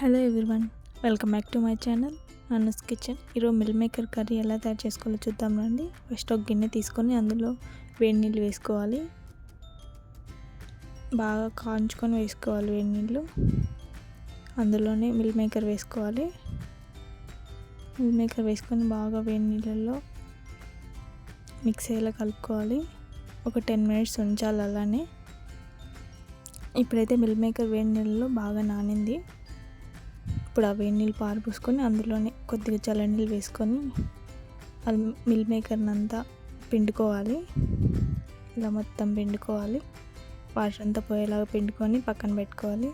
Hello everyone welcome back to my channel Anna's kitchen. ఈరోజు meal maker curry ఎలా తయారు చేసుకోవాలో చూద్దాం రండి. ఫస్ట్ ఒక గిన్నె తీసుకొని అందులో వేడి నీళ్ళు వేసుకోవాలి. బాగా కాంచుకొని వేసుకోవాలి వేడి నీళ్ళు. అందులోనే మిల్ మేకర్ వేసుకోవాలి. మిల్ మేకర్ వేసుకొని బాగా వేడి నీళ్ళల్లో మిక్స్ అయ్యేలా కలుపుకోవాలి. ఒక టెన్ మినిట్స్ ఉంచాలి అలానే. ఇప్పుడైతే మిల్ మేకర్ వేడి నీళ్ళలో బాగా నానింది. ఇప్పుడు ఆ వేడి నీళ్ళు పారపోసుకొని అందులోనే కొద్దిగా చల్ల నీళ్ళు వేసుకొని అది మిల్ మేకర్ని అంతా పిండుకోవాలి. ఇలా మొత్తం పిండుకోవాలి. వాటర్ అంతా పోయేలాగా పిండుకొని పక్కన పెట్టుకోవాలి.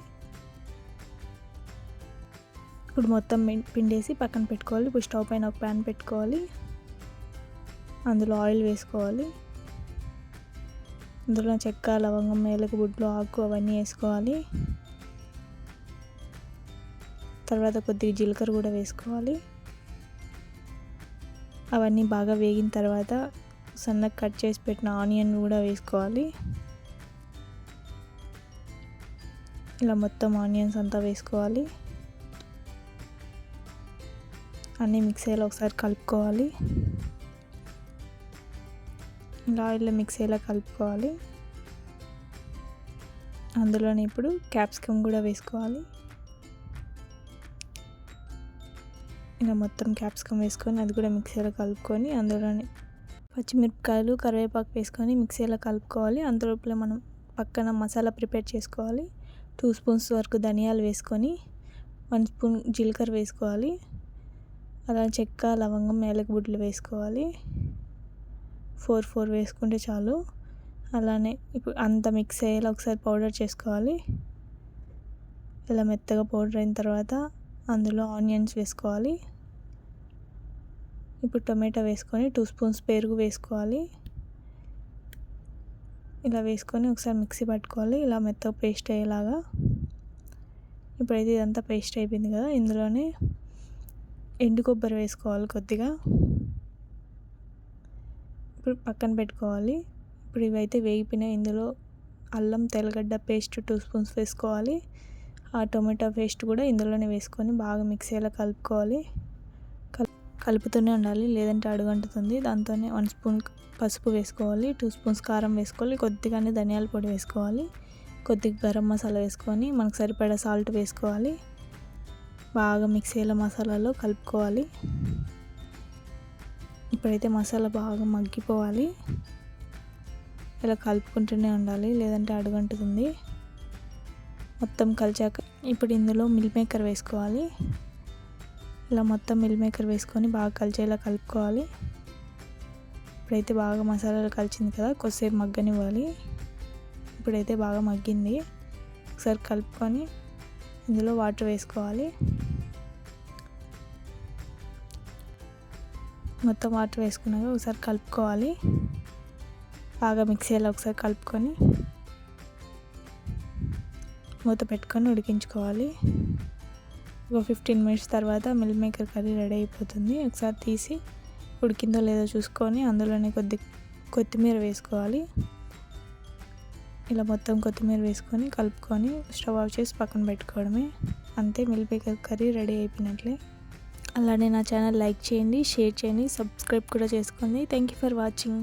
ఇప్పుడు మొత్తం పిండేసి పక్కన పెట్టుకోవాలి. ఇప్పుడు స్టవ్ పైన ఒక ప్యాన్ పెట్టుకోవాలి. అందులో ఆయిల్ వేసుకోవాలి. అందులో చెక్క లవంగం మేలకు బుడ్లు ఆకు అవన్నీ వేసుకోవాలి. తర్వాత కొద్దిగా జీలకర్ర కూడా వేసుకోవాలి. అవన్నీ బాగా వేగిన తర్వాత సన్నగా కట్ చేసి పెట్టిన ఆనియన్ కూడా వేసుకోవాలి. ఇలా మొత్తం ఆనియన్స్ అంతా వేసుకోవాలి. అన్నీ మిక్స్ అయ్యేలా ఒకసారి కలుపుకోవాలి. ఇలా ఆయిల్లో మిక్స్ అయ్యేలా కలుపుకోవాలి. అందులోనే ఇప్పుడు క్యాప్సికమ్ కూడా వేసుకోవాలి. ఇలా మొత్తం క్యాప్సికమ్ వేసుకొని అది కూడా మిక్సీలో కలుపుకొని అందులోనే పచ్చిమిరపకాయలు కరివేపాకు వేసుకొని మిక్సీలో కలుపుకోవాలి. అందులోపల మనం పక్కన మసాలా ప్రిపేర్ చేసుకోవాలి. టూ స్పూన్స్ వరకు ధనియాలు వేసుకొని వన్ స్పూన్ జీలకర్ర వేసుకోవాలి. అలా చెక్క లవంగం ఏలకబుడ్లు బుడ్లు వేసుకోవాలి. ఫోర్ ఫోర్ వేసుకుంటే చాలు. అలానే ఇప్పుడు అంత మిక్స్ అయ్యేలా ఒకసారి పౌడర్ చేసుకోవాలి. ఇలా మెత్తగా పౌడర్ అయిన తర్వాత అందులో ఆనియన్స్ వేసుకోవాలి. ఇప్పుడు టొమాటో వేసుకొని టూ స్పూన్స్ పెరుగు వేసుకోవాలి. ఇలా వేసుకొని ఒకసారి మిక్సీ పట్టుకోవాలి. ఇలా మెత్తగా పేస్ట్ అయ్యేలాగా. ఇప్పుడైతే ఇదంతా పేస్ట్ అయిపోయింది కదా ఇందులోనే ఎండు కొబ్బరి వేసుకోవాలి కొద్దిగా. ఇప్పుడు పక్కన పెట్టుకోవాలి. ఇప్పుడు ఇవైతే వేగిపోయినాయి. ఇందులో అల్లం తెల్లగడ్డ పేస్ట్ టూ స్పూన్స్ వేసుకోవాలి. ఆ టొమాటో పేస్ట్ కూడా ఇందులోనే వేసుకొని బాగా మిక్సీలో కలుపుకోవాలి. కలుపుతూనే ఉండాలి లేదంటే అడుగంటుతుంది. దాంతోనే వన్ స్పూన్ పసుపు వేసుకోవాలి టూ స్పూన్స్ కారం వేసుకోవాలి కొద్దిగానే ధనియాల పొడి వేసుకోవాలి కొద్దిగా గరం మసాలా వేసుకొని మనకు సరిపడా సాల్ట్ వేసుకోవాలి. బాగా మిక్స్ అయ్యేలా మసాలాలో కలుపుకోవాలి. ఇప్పుడైతే మసాలా బాగా మగ్గిపోవాలి. ఇలా కలుపుకుంటూనే ఉండాలి లేదంటే అడుగంటుతుంది. మొత్తం కలిచాక ఇప్పుడు ఇందులో మిల్ మేకర్ వేసుకోవాలి. ఇలా మొత్తం మిల్ మేకర్ వేసుకొని బాగా కలిచేలా కలుపుకోవాలి. ఇప్పుడైతే బాగా మసాలాలు కలిసింది కదా కొద్దిసేపు మగ్గనివ్వాలి. ఇప్పుడైతే బాగా మగ్గింది. ఒకసారి కలుపుకొని ఇందులో వాటర్ వేసుకోవాలి. మొత్తం వాటర్ వేసుకున్నాక ఒకసారి కలుపుకోవాలి. బాగా మిక్స్ అయ్యేలా ఒకసారి కలుపుకొని మూత పెట్టుకొని ఉడికించుకోవాలి. ఒక ఫిఫ్టీన్ మినిట్స్ తర్వాత మిల్ మేకర్ కర్రీ రెడీ అయిపోతుంది. ఒకసారి తీసి ఉడికిందో లేదో చూసుకొని అందులోనే కొద్ది కొత్తిమీర వేసుకోవాలి. ఇలా మొత్తం కొత్తిమీర వేసుకొని కలుపుకొని స్టవ్ ఆఫ్ చేసి పక్కన పెట్టుకోవడమే. అంతే మిల్ మేకర్ కర్రీ రెడీ అయిపోయినట్లే. అలానే నా ఛానల్ లైక్ చేయండి షేర్ చేయండి సబ్స్క్రైబ్ కూడా చేసుకోండి. Thank you for watching